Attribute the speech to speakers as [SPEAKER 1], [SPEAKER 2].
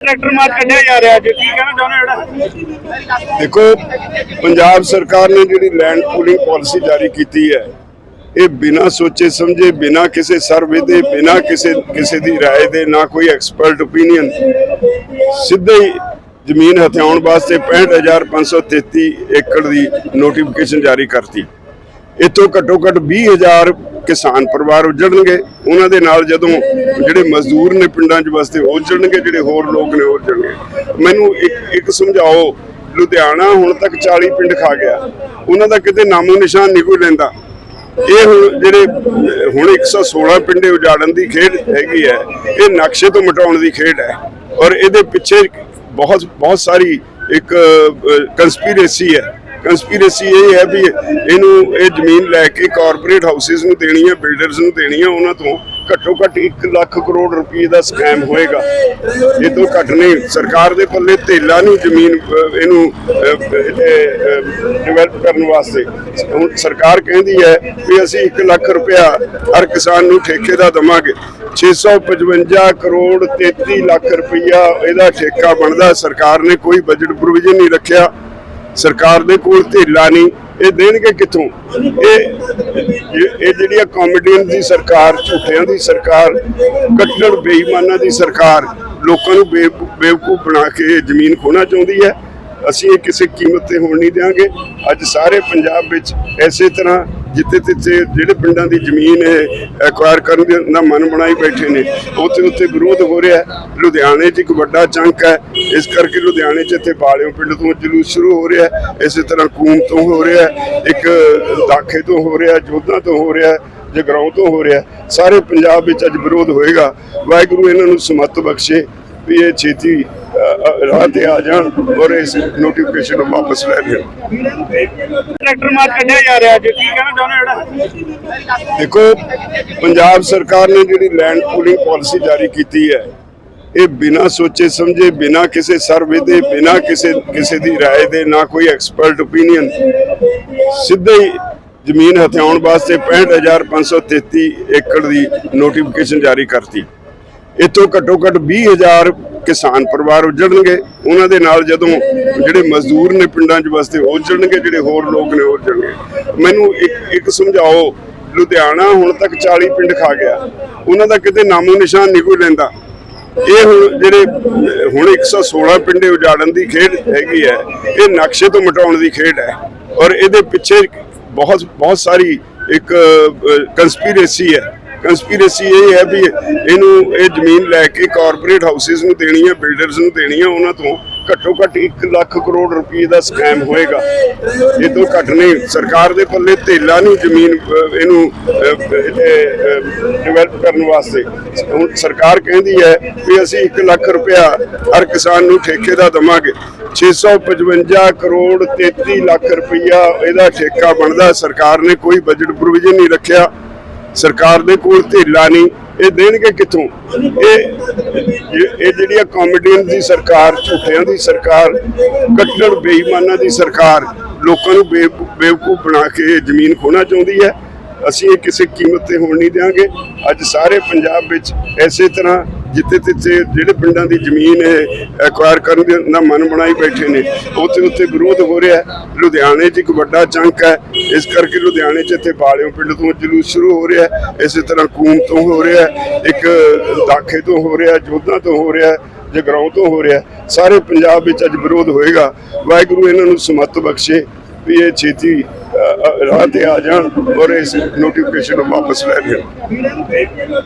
[SPEAKER 1] Tractor ਮਾਰ ਕੱਢਿਆ ਜਾ ਰਿਹਾ ਅੱਜ ਕੀ ਕਹਿਣਾ ਚਾਹੁੰਦੇ ਜਿਹੜਾ
[SPEAKER 2] ਦੇਖੋ ਪੰਜਾਬ ਸਰਕਾਰ ਨੇ ਜਿਹੜੀ ਲੈਂਡ ਪੂਲਿੰਗ ਪਾਲਿਸੀ ਜਾਰੀ ਕੀਤੀ ਹੈ ਇਹ ਬਿਨਾਂ ਸੋਚੇ ਸਮਝੇ ਬਿਨਾਂ ਕਿਸੇ ਸਰਵੇ ਦੇ ਬਿਨਾਂ ਕਿਸੇ ਕਿਸੇ ਦੀ رائے ਦੇ ਨਾ ਕੋਈ ਐਕਸਪਰਟ ਓਪੀਨੀਅਨ ਸਿੱਧੇ ਹੀ ਜ਼ਮੀਨ ਹਥਿਆਉਣ ਵਾਸਤੇ 65533 ਏਕੜ ਦੀ ਨੋਟੀਫਿਕੇਸ਼ਨ ਜਾਰੀ ਕਰਤੀ ਇਤੋਂ ਘੱਟੋ ਘੱਟ 20000 ਕਿਸਾਨ ਪਰਿਵਾਰ ਉਜੜਨਗੇ ਉਹਨਾਂ ਦੇ ਨਾਲ ਜਦੋਂ ਜਿਹੜੇ ਮਜ਼ਦੂਰ ਨੇ ਪਿੰਡਾਂ 'ਚ ਵਸਦੇ ਉਹ ਉਜੜਨਗੇ ਜਿਹੜੇ ਹੋਰ ਲੋਕ ਨੇ ਉਹ ਉਜੜਨਗੇ। ਮੈਨੂੰ ਇੱਕ ਇੱਕ ਸਮਝਾਓ ਲੁਧਿਆਣਾ ਹੁਣ ਤੱਕ 40 ਪਿੰਡ ਖਾ ਗਿਆ। ਉਹਨਾਂ ਦਾ ਕਿਤੇ ਨਾਮੋ ਨਿਸ਼ਾਨ ਨਹੀਂ ਕੋਈ ਲੈਂਦਾ। ਇਹ ਹੁਣ ਜਿਹੜੇ ਅਹ, ਹੁਣ 116 ਪਿੰਡੇ ਉਜਾੜਨ ਦੀ ਖੇਡ ਹੈਗੀ ਹੈ ਇਹ ਨਕਸ਼ੇ ਤੋਂ ਮਿਟਾਉਣ ਦੀ ਖੇਡ ਹੈ। ਔਰ ਇਹਦੇ ਪਿੱਛੇ ਬਹੁਤ ਬਹੁਤ ਸਾਰੀ ਇੱਕ ਕੰਸਪੀਰੇਸੀ ਹੈ। ਕੰਸਪੀਰੇਸੀ ਇਹ ਹੈ ਵੀ ਇਹਨੂੰ ਇਹ ਜ਼ਮੀਨ ਲੈ ਕੇ ਕਾਰਪੋਰੇਟ ਹਾਊਸਿਸ ਨੂੰ ਦੇਣੀ ਹੈ ਬਿਲਡਰਸ ਨੂੰ ਦੇਣੀ ਹੈ, ਉਹਨਾਂ ਤੋਂ ਘੱਟੋ ਘੱਟ 1 ਲੱਖ ਕਰੋੜ ਰੁਪਏ ਦਾ ਸਕੈਮ ਹੋਏਗਾ। ਇਹ ਤੋਂ ਘੱਟ ਨਹੀਂ, ਸਰਕਾਰ ਦੇ ਪੱਲੇ ਧੇਲਾ ਨਹੀਂ ਜ਼ਮੀਨ ਇਹਨੂੰ ਡਿਵੈਲਪ ਕਰਨ ਵਾਸਤੇ। ਹੁਣ ਸਰਕਾਰ ਕਹਿੰਦੀ ਹੈ ਵੀ ਅਸੀਂ 1 ਲੱਖ ਰੁਪਇਆ ਹਰ ਕਿਸਾਨ ਨੂੰ ਠੇਕੇ ਦਾ ਦਵਾਂਗੇ। 655 ਕਰੋੜ 33 ਲੱਖ ਰੁਪਇਆ ਇਹਦਾ ਠੇਕਾ ਬਣਦਾ। ਸਰਕਾਰ ਨੇ ਕੋਈ ਬਜਟ ਪ੍ਰੋਵੀਜ਼ਨ ਨਹੀਂ ਰੱਖਿਆ। ਸਰਕਾਰ ਦੇ ਕੋਲ ਧੇਲਾ ਨਹੀਂ, ਇਹ ਦੇਣਗੇ ਕਿੱਥੋਂ? ਇਹ ਇਹ ਇਹ ਜਿਹੜੀ ਕਾਮੇਡੀਅਨ ਦੀ ਸਰਕਾਰ, ਝੂਠਿਆਂ ਦੀ ਸਰਕਾਰ, ਕੱਟੜ ਬੇਈਮਾਨਾਂ ਦੀ ਸਰਕਾਰ, ਲੋਕਾਂ ਨੂੰ ਬੇਵ- ਬੇਵਕੂਫ ਬਣਾ ਕੇ ਇਹ ਜ਼ਮੀਨ ਖੋਣਾ ਚਾਹੁੰਦੀ ਹੈ। ਅਸੀਂ ਇਹ ਕਿਸੇ ਕੀਮਤ ਤੇ ਹੋਣ ਨਹੀਂ ਦਿਆਂਗੇ। ਅੱਜ ਸਾਰੇ ਪੰਜਾਬ ਵਿੱਚ ਐਸੇ ਤਰ੍ਹਾਂ ਜਿੱਥੇ ਤਿੱਥੇ ਜਿਹੜੇ ਪਿੰਡਾਂ ਦੀ ਜ਼ਮੀਨ ਹੈ ਐਕਵਾਇਰ ਕਰਨ ਦੇ ਦਾ ਮਨ ਬਣਾਈ ਬੈਠੇ ਨੇ। ਉੱਥੇ ਉੱਥੇ ਵਿਰੋਧ ਹੋ ਰਿਹਾ ਲੁਧਿਆਣੇ 'ਚ ਇੱਕ ਵੱਡਾ ਚੰਕ ਹੈ। ਇਸ ਕਰਕੇ ਲੁਧਿਆਣੇ 'ਚ ਇੱਥੇ ਬਾਲਿਓ ਪਿੰਡ ਤੋਂ ਜਲੂਸ ਸ਼ੁਰੂ ਹੋ ਰਿਹਾ ਇਸੇ ਤਰ੍ਹਾਂ ਕੂਮ ਤੋਂ ਹੋ ਰਿਹਾ ਇੱਕ ਦਾਖੇ ਤੋਂ ਹੋ ਰਿਹਾ ਜੋਧਾ ਤੋਂ ਹੋ ਰਿਹਾ ਹੈ, ਜਗਰਾਉਂ ਤੋਂ ਹੋ ਰਿਹਾ ਸਾਰੇ ਪੰਜਾਬ ਵਿੱਚ ਅੱਜ ਵਿਰੋਧ ਹੋਏਗਾ। ਵਾਹਿਗੁਰੂ ਇਹਨਾਂ ਨੂੰ ਸਮੱਤ ਬਖਸ਼ੇ ਵੀ ਇਹ ਛੇਤੀ ਰਾਹ ਤੇ ਆ ਜਾਣ ਔਰ ਇਸ ਨੋਟੀਫਿਕੇਸ਼ਨ ਨੂੰ ਵਾਪਸ ਲੈ ਲੈਣ
[SPEAKER 1] ਟਰੈਕਟਰ ਮਾਰ ਕੱਢਿਆ ਜਾ ਰਿਹਾ ਅੱਜ ਕੀ ਕਹਿਣਾ ਚਾਹੁੰਦੇ ਜਿਹੜਾ
[SPEAKER 2] ਦੇਖੋ ਪੰਜਾਬ ਸਰਕਾਰ ਨੇ ਜਿਹੜੀ ਲੈਂਡ ਪੂਲਿੰਗ ਪਾਲਿਸੀ ਜਾਰੀ ਕੀਤੀ ਹੈ ਇਹ ਬਿਨਾਂ ਸੋਚੇ ਸਮਝੇ ਬਿਨਾਂ ਕਿਸੇ ਸਰਵੇ ਦੇ ਬਿਨਾਂ ਕਿਸੇ ਕਿਸੇ ਦੀ رائے ਦੇ ਨਾ ਕੋਈ ਐਕਸਪਰਟ ਓਪੀਨੀਅਨ ਸਿੱਧੇ ਹੀ ਜ਼ਮੀਨ ਹਥਿਆਉਣ ਵਾਸਤੇ 65533 ਏਕੜ ਦੀ ਨੋਟੀਫਿਕੇਸ਼ਨ ਜਾਰੀ ਕਰਤੀ ਇਤੋਂ ਘੱਟੋ ਘੱਟ 20000 ਕਿਸਾਨ ਪਰਿਵਾਰ ਉਜੜਨਗੇ ਉਹਨਾਂ ਦੇ ਨਾਲ ਜਦੋਂ ਜਿਹੜੇ ਮਜ਼ਦੂਰ ਨੇ ਪਿੰਡਾਂ 'ਚ ਵਸਦੇ ਉਹ ਉਜੜਨਗੇ ਜਿਹੜੇ ਹੋਰ ਲੋਕ ਨੇ ਉਹ ਉਜੜਨਗੇ। ਮੈਨੂੰ ਇੱਕ ਇੱਕ ਸਮਝਾਓ ਲੁਧਿਆਣਾ ਹੁਣ ਤੱਕ 40 ਪਿੰਡ ਖਾ ਗਿਆ। ਉਹਨਾਂ ਦਾ ਕਿਤੇ ਨਾਮੋ ਨਿਸ਼ਾਨ ਨਹੀਂ ਕੋਈ ਲੈਂਦਾ। ਇਹ ਹੁਣ ਜਿਹੜੇ ਅਹ, ਹੁਣ 116 ਪਿੰਡੇ ਉਜਾੜਨ ਦੀ ਖੇਡ ਹੈਗੀ ਹੈ ਇਹ ਨਕਸ਼ੇ ਤੋਂ ਮਿਟਾਉਣ ਦੀ ਖੇਡ ਹੈ। ਔਰ ਇਹਦੇ ਪਿੱਛੇ ਬਹੁਤ ਬਹੁਤ ਸਾਰੀ ਇੱਕ ਕੰਸਪੀਰੇਸੀ ਹੈ। ਕੰਸਪੀਰੇਸੀ ਇਹ ਹੈ ਵੀ ਇਹਨੂੰ ਇਹ ਜ਼ਮੀਨ ਲੈ ਕੇ ਕਾਰਪੋਰੇਟ ਹਾਊਸਿਸ ਨੂੰ ਦੇਣੀ ਹੈ ਬਿਲਡਰਸ ਨੂੰ ਦੇਣੀ ਹੈ, ਉਹਨਾਂ ਤੋਂ ਘੱਟੋ ਘੱਟ 1 ਲੱਖ ਕਰੋੜ ਰੁਪਏ ਦਾ ਸਕੈਮ ਹੋਏਗਾ। ਇਹ ਤੋਂ ਘੱਟ ਨਹੀਂ, ਸਰਕਾਰ ਦੇ ਪੱਲੇ ਧੇਲਾ ਨਹੀਂ ਜ਼ਮੀਨ ਇਹਨੂੰ ਡਿਵੈਲਪ ਕਰਨ ਵਾਸਤੇ। ਹੁਣ ਸਰਕਾਰ ਕਹਿੰਦੀ ਹੈ ਵੀ ਅਸੀਂ 1 ਲੱਖ ਰੁਪਇਆ ਹਰ ਕਿਸਾਨ ਨੂੰ ਠੇਕੇ ਦਾ ਦਵਾਂਗੇ। 655 ਕਰੋੜ 33 ਲੱਖ ਰੁਪਇਆ ਇਹਦਾ ਠੇਕਾ ਬਣਦਾ, ਸਰਕਾਰ ਨੇ ਕੋਈ ਬਜਟ ਪ੍ਰੋਵੀਜ਼ਨ ਨਹੀਂ ਰੱਖਿਆ। ਸਰਕਾਰ ਦੇ ਕੋਲ ਧੇਲਾ ਨਹੀਂ, ਇਹ ਦੇਣਗੇ ਕਿੱਥੋਂ? ਇਹ ਇਹ ਇਹ ਕਾਮੇਡੀਅਨ ਦੀ ਸਰਕਾਰ, ਝੂਠਿਆਂ ਦੀ ਸਰਕਾਰ, ਕੱਟੜ ਬੇਈਮਾਨਾਂ ਦੀ ਸਰਕਾਰ, ਲੋਕਾਂ ਨੂੰ ਬੇਵ- ਬੇਵਕੂਫ ਬਣਾ ਕੇ ਇਹ ਜ਼ਮੀਨ ਖੋਣਾ ਚਾਹੁੰਦੀ ਹੈ। ਅਸੀਂ ਇਹ ਕਿਸੇ ਕੀਮਤ ਤੇ ਹੋਣ ਨਹੀਂ ਦਿਆਂਗੇ। ਅੱਜ ਸਾਰੇ ਪੰਜਾਬ ਵਿੱਚ ਐਸੇ ਤਰ੍ਹਾਂ ਜਿੱਥੇ ਤਿੱਥੇ ਜਿਹੜੇ ਪਿੰਡਾਂ ਦੀ ਜ਼ਮੀਨ ਹੈ ਐਕਵਾਇਰ ਕਰਨ ਦੇ ਦਾ ਮਨ ਬਣਾਈ ਬੈਠੇ ਨੇ। ਉੱਥੇ ਉੱਥੇ ਵਿਰੋਧ ਹੋ ਰਿਹਾ ਲੁਧਿਆਣੇ 'ਚ ਇੱਕ ਵੱਡਾ ਚੰਕ ਹੈ। ਇਸ ਕਰਕੇ ਲੁਧਿਆਣੇ 'ਚ ਇੱਥੇ ਬਾਲਿਓ ਪਿੰਡ ਤੋਂ ਜਲੂਸ ਸ਼ੁਰੂ ਹੋ ਰਿਹਾ ਇਸੇ ਤਰ੍ਹਾਂ ਕੂਮ ਤੋਂ ਹੋ ਰਿਹਾ ਇੱਕ ਦਾਖੇ ਤੋਂ ਹੋ ਰਿਹਾ ਹੈ, ਜੋਧਾ ਤੋਂ ਹੋ ਰਿਹਾ ਹੈ, ਜਗਰਾਉਂ ਤੋਂ ਹੋ ਰਿਹਾ ਸਾਰੇ ਪੰਜਾਬ ਵਿੱਚ ਅੱਜ ਵਿਰੋਧ ਹੋਏਗਾ। ਵਾਹਿਗੁਰੂ ਇਹਨਾਂ ਨੂੰ ਸਮੱਤ ਬਖਸ਼ੇ ਵੀ ਇਹ ਛੇਤੀ ਰਾਹ ਤੇ ਆ ਜਾਣ ਔਰ ਇਸ ਨੋਟੀਫਿਕੇਸ਼ਨ ਨੂੰ ਵਾਪਸ ਲੈ ਲੈਣ